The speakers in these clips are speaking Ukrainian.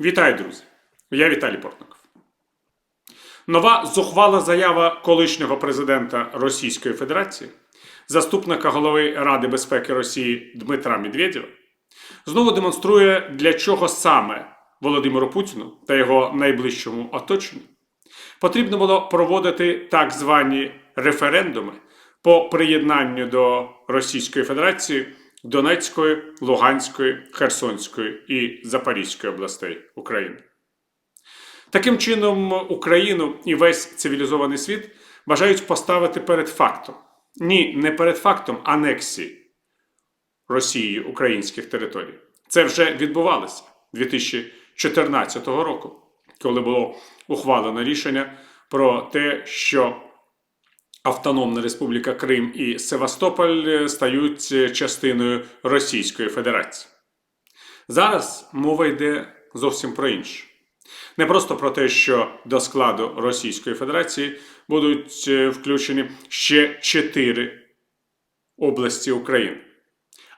Вітаю, друзі! Я Віталій Портников. Нова зухвала заява колишнього президента Російської Федерації, заступника голови Ради безпеки Росії Дмитра Медведєва, знову демонструє, для чого саме Володимиру Путіну та його найближчому оточенню потрібно було проводити так звані референдуми по приєднанню до Російської Федерації Донецької, Луганської, Херсонської і Запорізької областей України. Таким чином, Україну і весь цивілізований світ бажають поставити перед фактом. Ні, не перед фактом анексії Росією українських територій. Це вже відбувалося 2014 року, коли було ухвалено рішення про те, що Автономна Республіка Крим і Севастополь стають частиною Російської Федерації. Зараз мова йде зовсім про інше. Не просто про те, що до складу Російської Федерації будуть е, включені ще чотири області України,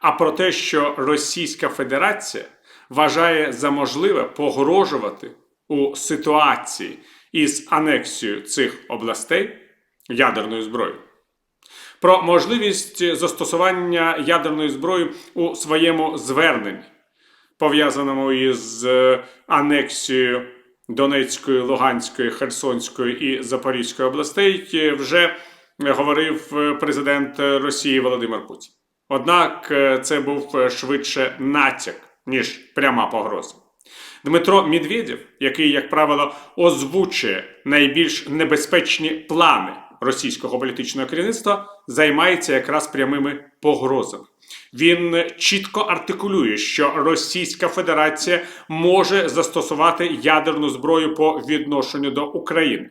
а про те, що Російська Федерація вважає за можливе погрожувати у ситуації із анексією цих областей ядерною зброєю. Про можливість застосування ядерної зброї у своєму зверненні, пов'язаному із е, анексією Донецької, Луганської, Херсонської і Запорізької областей, е, вже говорив е, президент Росії Володимир Путін. Однак це був швидше натяк, ніж пряма погроза. Дмитро Медведєв, який, як правило, озвучує найбільш небезпечні плани російського політичного керівництва, займається якраз прямими погрозами. Він чітко артикулює, що Російська Федерація може застосувати ядерну зброю по відношенню до України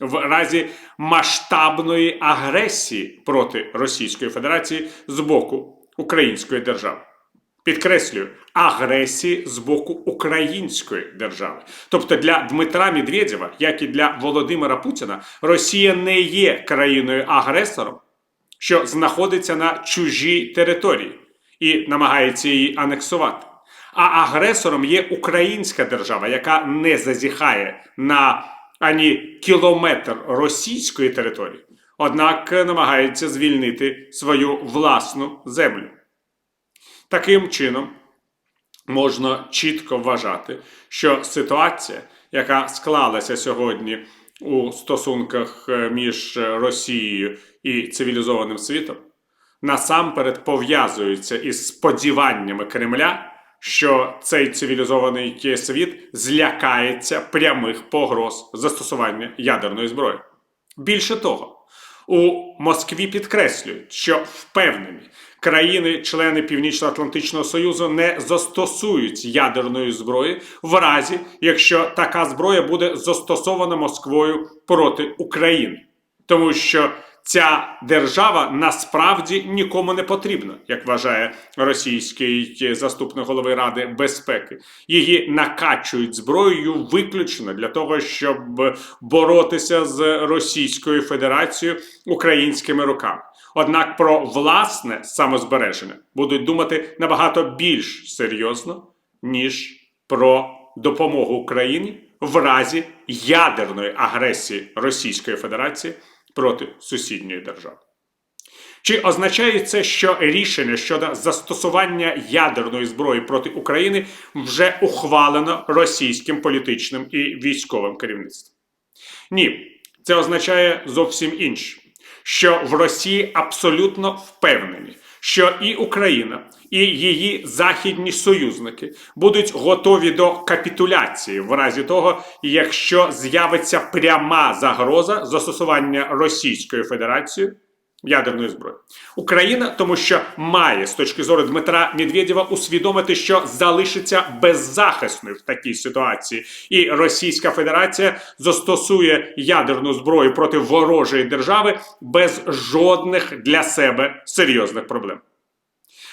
в разі масштабної агресії проти Російської Федерації з боку Української держави. Підкреслюю, агресії з боку української держави. Тобто для Дмитра Медведєва, як і для Володимира Путіна, Росія не є країною-агресором, що знаходиться на чужій території і намагається її анексувати. А агресором є українська держава, яка не зазіхає на ані кілометр російської території, однак намагається звільнити свою власну землю. Таким чином, можна чітко вважати, що ситуація, яка склалася сьогодні у стосунках е, між Росією і цивілізованим світом, насамперед пов'язується із сподіваннями Кремля, що цей цивілізований світ злякається прямих погроз застосування ядерної зброї. Більше того, у Москві підкреслюють, що впевнені, країни-члени Північно-Атлантичного Союзу не застосують ядерної зброї в разі, якщо така зброя буде застосована Москвою проти України, тому що ця держава насправді нікому не потрібна, як вважає російський заступник голови Ради безпеки. Її накачують зброєю виключно для того, щоб боротися з Російською Федерацією українськими руками. Однак про власне самозбереження будуть думати набагато більш серйозно, ніж про допомогу Україні в разі ядерної агресії Російської Федерації проти сусідньої держави. Чи означає це, що рішення щодо застосування ядерної зброї проти України вже ухвалено російським політичним і військовим керівництвом? Ні, це означає зовсім інше, що в Росії абсолютно впевнені, що і Україна, і її західні союзники будуть готові до капітуляції в разі того, якщо з'явиться пряма загроза застосування Російською Федерацією ядерної зброї. Україна, тому що має з точки зору Дмитра Медведєва усвідомити, що залишиться беззахисною в такій ситуації, і Російська Федерація застосує ядерну зброю проти ворожої держави без жодних для себе серйозних проблем.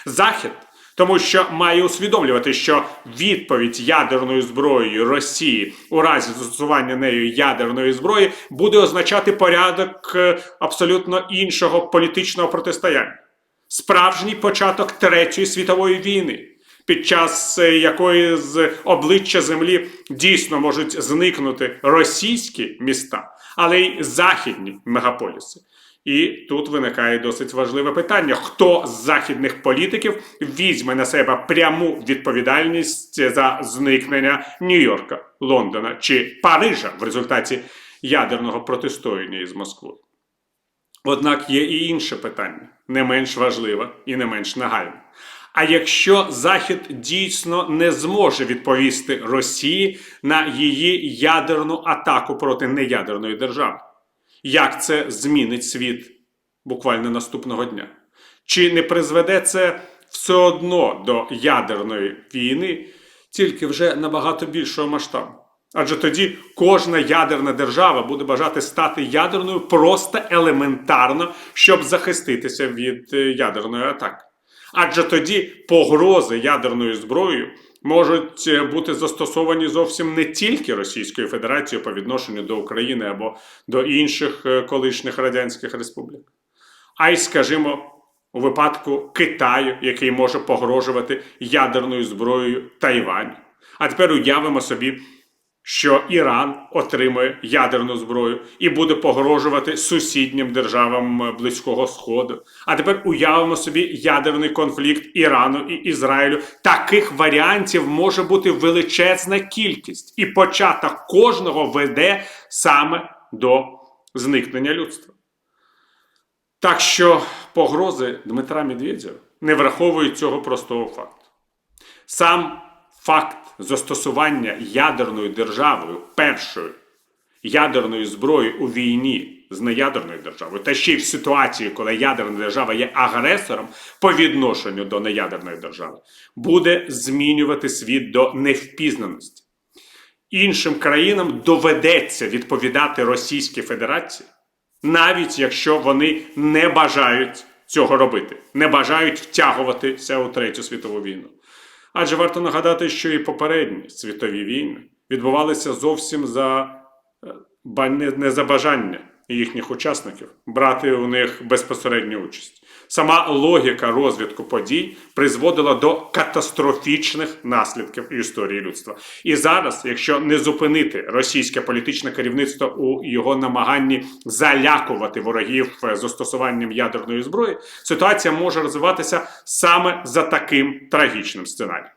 Захід, тому що має усвідомлювати, що відповідь ядерною зброєю Росії у разі застосування нею ядерної зброї буде означати порядок е, абсолютно іншого політичного протистояння. Справжній початок Третьої світової війни, під час е, якої з обличчя землі дійсно можуть зникнути російські міста, але й західні мегаполіси. І тут виникає досить важливе питання: хто з західних політиків візьме на себе пряму відповідальність за зникнення Нью-Йорка, Лондона чи Парижа в результаті ядерного протистояння із Москвою? Однак є і інше питання, не менш важливе і не менш нагальне. А якщо Захід дійсно не зможе відповісти Росії на її ядерну атаку проти неядерної держави, як це змінить світ буквально наступного дня? Чи не призведе це все одно до ядерної війни, тільки вже набагато більшого масштабу? Адже тоді кожна ядерна держава буде бажати стати ядерною просто елементарно, щоб захиститися від е, ядерної атаки. Адже тоді погрози ядерною зброєю можуть е, бути застосовані зовсім не тільки Російською Федерацією по відношенню до України або до інших е, колишніх радянських республік, а й, скажімо, у випадку Китаю, який може погрожувати ядерною зброєю Тайваню. А тепер уявимо собі, що Іран отримує ядерну зброю і буде погрожувати сусіднім державам Близького Сходу. А тепер уявимо собі ядерний конфлікт Ірану і Ізраїлю. Таких варіантів може бути величезна кількість, і початок кожного веде саме до зникнення людства. Так що погрози Дмитра Медведєва не враховують цього простого факту. Сам факт застосування ядерною державою першої ядерної зброї у війні з неядерною державою, та ще й в ситуації, коли ядерна держава є агресором по відношенню до неядерної держави, буде змінювати світ до невпізнаності. Іншим країнам доведеться відповідати Російській Федерації, навіть якщо вони не бажають цього робити, не бажають втягуватися у Третю світову війну. Адже варто нагадати, що і попередні світові війни відбувалися зовсім за е, не за бажання їхніх учасників брати у них безпосередню участь. Сама логіка розвитку подій призводила до катастрофічних наслідків історії людства. І зараз, якщо не зупинити російське політичне керівництво у його намаганні залякувати ворогів е, застосуванням ядерної зброї, ситуація може розвиватися саме за таким трагічним сценарієм.